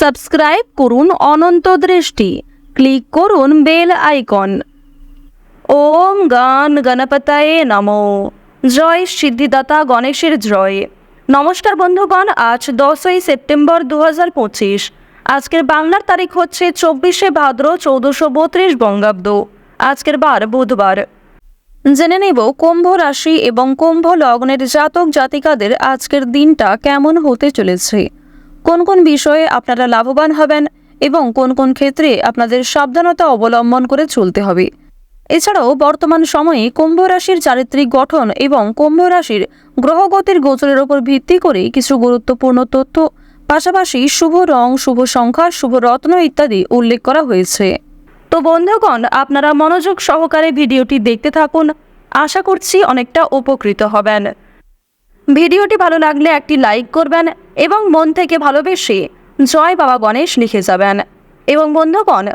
Subscribe করুন অনন্ত দৃষ্টি। Click করুন বেল আইকন। ওম গান গণপতায়ে নমো। জয় সিদ্ধিদাতা গণেশের জয়। নমস্কার বন্ধুগণ, আজ দশই সেপ্টেম্বর দু হাজার পঁচিশ। আজকের বাংলার তারিখ হচ্ছে চব্বিশে ভাদ্র চৌদ্দশো বত্রিশ বঙ্গাব্দ। আজকের বার বুধবার। জেনে নেব কুম্ভ রাশি এবং কুম্ভ লগ্নের জাতক জাতিকাদের আজকের দিনটা কেমন হতে চলেছে। কোন কোন বিষয়ে আপনারা লাভবান হবেন এবং কোন কোন ক্ষেত্রে আপনাদের সাবধানতা অবলম্বন করে চলতে হবে। এছাড়াও বর্তমান সময়ে কুম্ভ রাশির চারিত্রিক গঠন এবং কুম্ভ রাশির গ্রহগতির গোচরের ওপর ভিত্তি করে কিছু গুরুত্বপূর্ণ তথ্য, পাশাপাশি শুভ রং, শুভ সংখ্যা, শুভ রত্ন ইত্যাদি উল্লেখ করা হয়েছে। তো বন্ধুগণ, আপনারা মনোযোগ সহকারে ভিডিওটি দেখতে থাকুন। আশা করছি অনেকটা উপকৃত হবেন। ভিডিওটি ভালো লাগলে একটি লাইক করবেন এবং মন থেকে ভালোবেসে জয় বাবা গণেশ লিখে যাবেন। এবং বন্ধুগণ,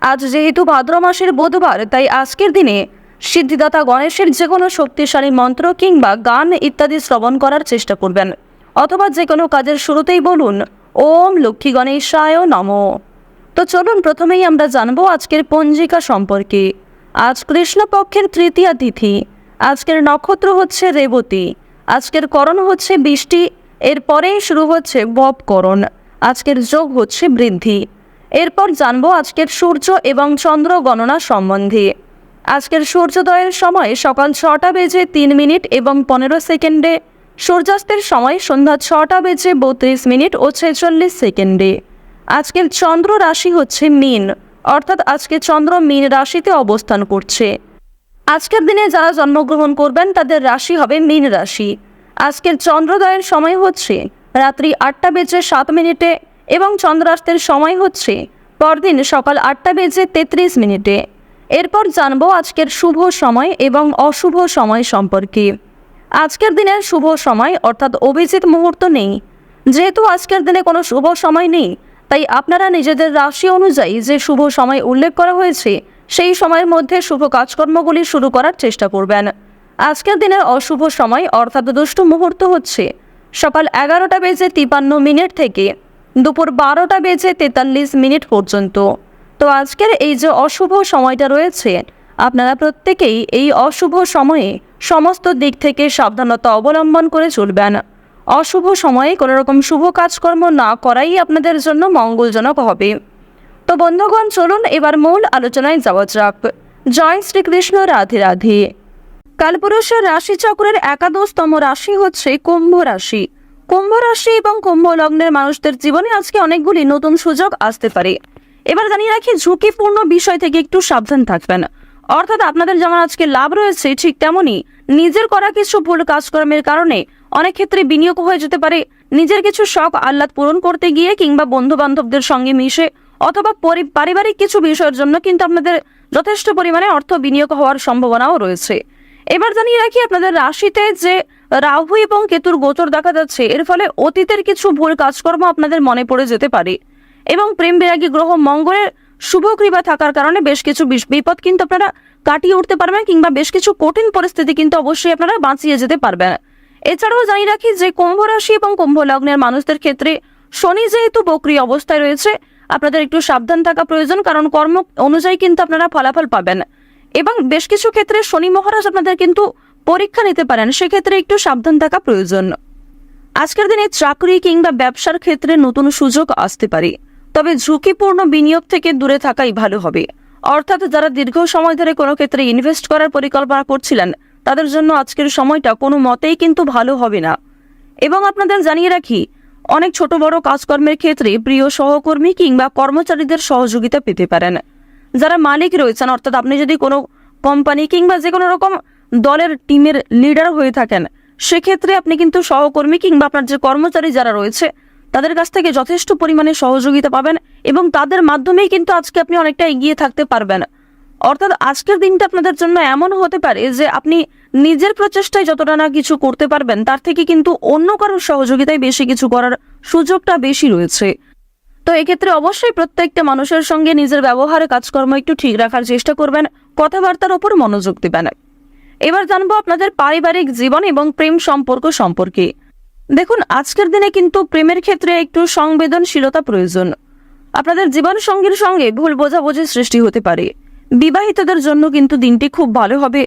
আজ যেহেতু ভাদ্র মাসের বুধবার, তাই আজকের দিনে সিদ্ধিদাতা গণেশের যে কোনো শক্তিশালী মন্ত্র কিংবা গান ইত্যাদি শ্রবণ করার চেষ্টা করবেন। অথবা যে কোনো কাজের শুরুতেই বলুন, ওম লক্ষ্মী গণেশায় নমঃ। তো চলুন, প্রথমেই আমরা জানব আজকের পঞ্জিকা সম্পর্কে। আজ কৃষ্ণপক্ষের তৃতীয়া তিথি। আজকের নক্ষত্র হচ্ছে রেবতী। আজকের করণ হচ্ছে বৃষ্টি, এরপরেই শুরু হচ্ছে বপকরণ আজকের যোগ হচ্ছে বৃদ্ধি। এরপর জানব আজকের সূর্য এবং চন্দ্র গণনা সম্বন্ধে। আজকের সূর্যোদয়ের সময় সকাল ছটা বেজে তিন মিনিট এবং পনেরো সেকেন্ডে, সূর্যাস্তের সময় সন্ধ্যা ছটা বেজে বত্রিশ মিনিট ও ছেচল্লিশ সেকেন্ডে। আজকের চন্দ্র রাশি হচ্ছে মিন, অর্থাৎ আজকে চন্দ্র মিন রাশিতে অবস্থান করছে। আজকের দিনে যারা জন্মগ্রহণ করবেন, তাদের রাশি হবে মীন রাশি। আজকের চন্দ্রোদয়ের সময় হচ্ছে রাত্রি আটটা বেজে সাত মিনিটে এবং চন্দ্রাস্তের সময় হচ্ছে পরদিন সকাল আটটা বেজে তেত্রিশ মিনিটে। এরপর জানব আজকের শুভ সময় এবং অশুভ সময় সম্পর্কে। আজকের দিনের শুভ সময় অর্থাৎ অভিজিৎ মুহূর্ত নেই। যেহেতু আজকের দিনে কোনো শুভ সময় নেই, তাই আপনারা নিজেদের রাশি অনুযায়ী যে শুভ সময় উল্লেখ করা হয়েছে সেই সময়ের মধ্যে শুভ কাজকর্মগুলি শুরু করার চেষ্টা করবেন। আজকের দিনের অশুভ সময় অর্থাৎ দুষ্ট মুহূর্ত হচ্ছে সকাল এগারোটা বেজে তিপান্ন মিনিট থেকে দুপুর বারোটা বেজে তেতাল্লিশ মিনিট পর্যন্ত। তো আজকের এই যে অশুভ সময়টা রয়েছে, আপনারা প্রত্যেকেই এই অশুভ সময়ে সমস্ত দিক থেকে সাবধানতা অবলম্বন করে চলবেন। অশুভ সময়ে কোনো রকম শুভ কাজকর্ম না করাই আপনাদের জন্য মঙ্গলজনক হবে। তো বন্ধুগণ, চলুন এবার মূল আলোচনায় যাওয়া যাক। জয় শ্রীকৃষ্ণ, রাধে রাধে। কালপুরুষের রাশিচক্রের একাদশতম রাশি হচ্ছে কুম্ভ রাশি। কুম্ভ রাশি এবং কুম্ভ লগ্নের মানুষদের জীবনে আজকে অনেকগুলি নতুন সুযোগ আসতে পারে। এবার জানিয়ে রাখি, ঝুঁকিপূর্ণ বিষয় থেকে একটু সাবধান থাকবেন। অর্থাৎ আপনাদের যেমন আজকে লাভ রয়েছে, ঠিক তেমনই নিজের করা কিছু ভুল কাজকর্মের কারণে অনেক ক্ষেত্রে বিনিয়োগ হয়ে যেতে পারে। নিজের কিছু শখ আহ্লাদ পূরণ করতে গিয়ে কিংবা বন্ধু বান্ধবদের সঙ্গে মিশে অথবা পরি- পারিবারিক কিছু বিষয়ের জন্য কিন্তু আপনাদের যথেষ্ট পরিমাণে অর্থ বিনিয়োগ হওয়ার সম্ভাবনাও রয়েছে। এবার জানিয়ে রাখি আপনাদের রাশিতে যে রাহু এবং কেতুর গোচর দেখা যাচ্ছে, এর ফলে অতীতের কিছু ভুল কাজকর্ম আপনাদের মনে পড়ে যেতে পারে এবং প্রেম বিরাগী গ্রহ মঙ্গলের শুভ কৃপা থাকার কারণে বেশ কিছু বিপদ কিন্তু আপনারা কাটিয়ে উঠতে পারবেন কিংবা বেশ কিছু কঠিন পরিস্থিতি কিন্তু অবশ্যই আপনারা বাঁচিয়ে যেতে পারবেন। এছাড়াও জানিয়ে রাখি যে কুম্ভ রাশি এবং কুম্ভ লগ্নের মানুষদের ক্ষেত্রে শনি যেহেতু বক্রি অবস্থায় রয়েছে আপনাদের একটু সাবধান থাকা প্রয়োজন, কারণ কর্ম অনুযায়ী কিন্তু আপনারা ফলাফল পাবেন। এবং বেশ কিছু ক্ষেত্রে শনি মহারাজ আপনাদের কিন্তু পরীক্ষা নিতে পারেন, সেক্ষেত্রে একটু সাবধান থাকা প্রয়োজন। আজকের দিনে চাকরি কিংবা ব্যবসার ক্ষেত্রে নতুন সুযোগ আসতে পারে, তবে ঝুঁকিপূর্ণ বিনিয়োগ থেকে দূরে থাকাই ভালো হবে। অর্থাৎ যারা দীর্ঘ সময় ধরে কোনো ক্ষেত্রে ইনভেস্ট করার পরিকল্পনা করছিলেন, তাদের জন্য আজকের সময়টা কোনো মতেই কিন্তু ভালো হবে না। এবং আপনাদের জানিয়ে রাখি অনেক ছোট বড় কাজকর্মের ক্ষেত্রে প্রিয় সহকর্মী কিংবা কর্মচারীদের সহযোগিতা পেতে পারেন। যারা মালিক রয়েছেন, অর্থাৎ আপনি যদি কোনো কোম্পানি কিংবা যে কোনো রকম দলের টিমের লিডার হয়ে থাকেন, সেক্ষেত্রে আপনি কিন্তু সহকর্মী কিংবা আপনার যে কর্মচারী যারা রয়েছে, তাদের কাছ থেকে যথেষ্ট পরিমাণে সহযোগিতা পাবেন এবং তাদের মাধ্যমেই কিন্তু আজকে আপনি অনেকটা এগিয়ে থাকতে পারবেন। অর্থাৎ আজকের দিনটা আপনাদের জন্য এমন হতে পারে যে আপনি নিজের প্রচেষ্টায় যতটা না কিছু করতে পারবেন, তার থেকে কিন্তু অন্য কারোর সহযোগিতায় বেশি কিছু করার সুযোগটা বেশি রয়েছে। তো এক্ষেত্রে অবশ্যই প্রত্যেকটা মানুষের সঙ্গে নিজের ব্যবহারে, কাজকর্ম একটু ঠিক রাখার চেষ্টা করবেন, কথাবার্তার ওপর মনোযোগ দেবেন। এবার জানব আপনাদের পারিবারিক জীবন এবং প্রেম সম্পর্ক সম্পর্কে। দেখুন, আজকের দিনে কিন্তু প্রেমের ক্ষেত্রে একটু সংবেদনশীলতা প্রয়োজন। আপনাদের জীবন সঙ্গীর সঙ্গে ভুল বোঝাবুঝির সৃষ্টি হতে পারে। বিবাহিতদের জন্য কিন্তু দিনটি খুব ভালো হবে।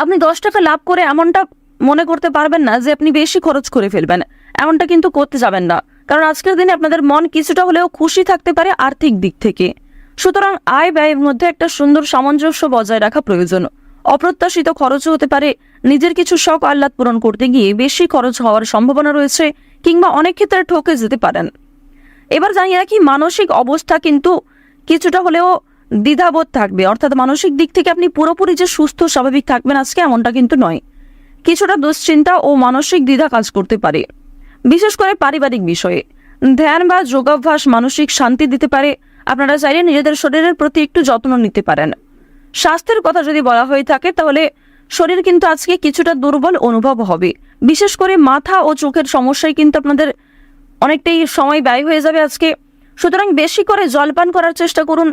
আপনি দশ টাকা লাভ করে এমনটা মনে করতে পারবেন না যে আপনি বেশি খরচ করে ফেলবেন। এমনটা কিন্তু করতে যাবেন না। কারণ আজকের দিনে আপনাদের মন কিছুটা হলেও খুশি থাকতে পারে আর্থিক দিক থেকে। সুতরাং আয় ব্যয়ের মধ্যে একটা সুন্দর সামঞ্জস্য বজায় রাখা প্রয়োজন। অপ্রত্যাশিত খরচও হতে পারে। নিজের কিছু শখ আহ্লাদ পূরণ করতে গিয়ে বেশি খরচ হওয়ার সম্ভাবনা রয়েছে কিংবা অনেক ক্ষেত্রে ঠকে যেতে পারেন। এবার জানিয়ে রাখি মানসিক অবস্থা কিন্তু কিছুটা হলেও দ্বিধাবোধ থাকবে। অর্থাৎ মানসিক দিক থেকে আপনি পুরোপুরি যে সুস্থ, স্বাভাবিক থাকবেন, আজকে এমনটা কিন্তু নয়। কিছুটা দুশ্চিন্তা ও মানসিক দ্বিধা কাজ করতে পারে। বিশেষ করে পারিবারিক বিষয়ে। ধ্যান বা যোগাভ্যাস মানসিক শান্তি দিতে পারে। আপনারা চাইলে নিজেদের শরীরের প্রতি একটু যত্ন নিতে পারেন। স্বাস্থ্যের কথা যদি বলা হয়ে থাকে, তাহলে শরীর কিন্তু আজকে কিছুটা দুর্বল অনুভব হবে। বিশেষ করে মাথা ও চোখের সমস্যায় কিন্তু আপনাদের অনেকটাই সময় ব্যয় হয়ে যাবে আজকে। সুতরাং বেশি করে জলপান করার চেষ্টা করুন।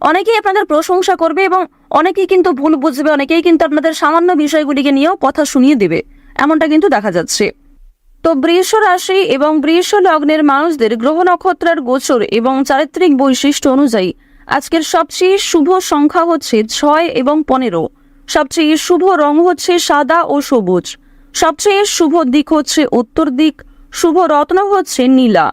অনেকেই আপনাদের প্রশংসা করবে এবং অনেকেই কিন্তু ভুল বুঝবে, অনেকেই কিন্তু আপনাদের সামান্য বিষয়গুলিকে নিয়েও কথা শুনিয়ে দেবে। এমনটা কিন্তু দেখা যাচ্ছে। তো বৃষ রাশি এবং বৃষ লগ্নের মানুষদের গ্রহ নক্ষত্রের গোচর এবং চারিত্রিক বৈশিষ্ট্য অনুযায়ী আজকের সবচেয়ে শুভ সংখ্যা হচ্ছে ছয় এবং পনেরো। সবচেয়ে শুভ রং হচ্ছে সাদা ও সবুজ। সবচেয়ে শুভ দিক হচ্ছে উত্তর দিক। শুভ রত্ন হচ্ছে নীলা।